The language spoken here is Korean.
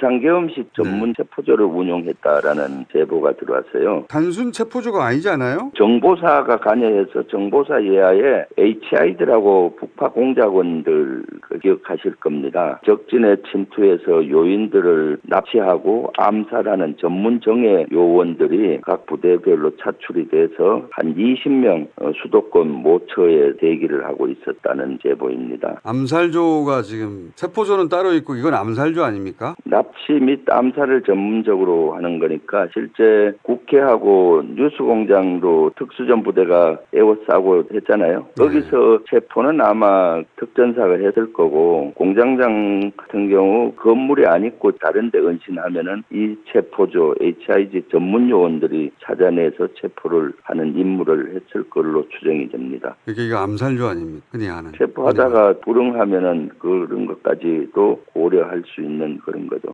비상계엄식 전문 체포조를 운용했다라는 제보가 들어왔어요. 단순 체포조가 아니지 않아요? 정보사가 관여해서 정보사 예하에 HI들하고 북 파 공작원들 그 기억하실 겁니다. 적진에 침투해서 요인들을 납치하고 암살하는 전문 정예 요원들이 각 부대별로 차출이 돼서 한 20명 어, 수도권 모처에 대기를 하고 있었다는 제보입니다. 암살조가 지금 체포조는 따로 있고 이건 암살조 아닙니까? 납치 및 암살을 전문적으로 하는 거니까 실제 국회하고 뉴스공장도 특수전 부대가 에워싸고 했잖아요. 네. 거기서 체포는 아마 특전사가 했을 거고 공장장 같은 경우 건물이 안 있고 다른 데 은신하면은 이 체포조 HIG 전문 요원들이 찾아내서 체포를 하는 임무를 했을 걸로 추정이 됩니다. 이게 이거 암살조 아닙니까? 흔히 하는. 체포하다가 불응하면은 그런 것까지도 고려할 수 있는 그런 거죠.